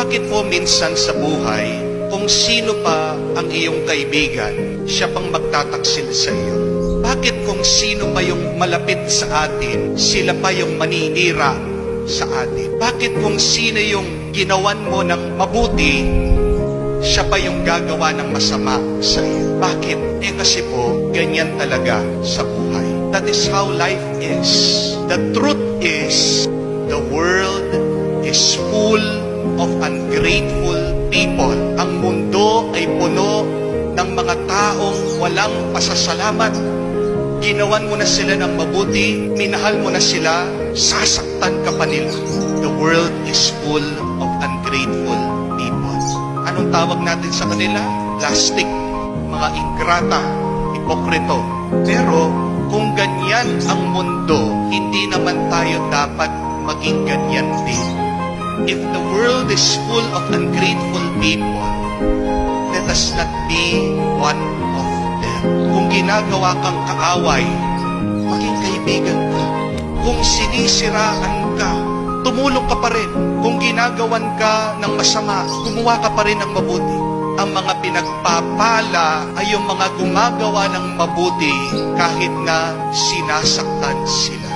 Bakit po minsan sa buhay, kung sino pa ang iyong kaibigan, siya pang magtataksil sa iyo? Bakit kung sino pa yung malapit sa atin, sila pa yung maninira sa atin? Bakit kung sino yung ginawan mo ng mabuti, siya pa yung gagawa ng masama sa iyo? Bakit? Eh kasi po, ganyan talaga sa buhay. That is how life is. The truth is, of ungrateful people. Ang mundo ay puno ng mga taong walang pasasalamat. Ginawan mo na sila ng mabuti, minahal mo na sila, sasaktan ka pa nila. The world is full of ungrateful people. Anong tawag natin sa kanila? Plastic, mga ingrata, hipokrito. Pero kung ganyan ang mundo, hindi naman tayo dapat maging ganyan din. If the world is full of ungrateful people, let us not be one of them. Kung ginagawa kang kaaway, maging kaibigan ka. Kung sinisiraan ka, tumulong ka pa rin. Kung ginagawan ka ng masama, gumawa ka pa rin ng mabuti. Ang mga pinagpapala ay yung mga gumagawa ng mabuti kahit na sinasaktan sila.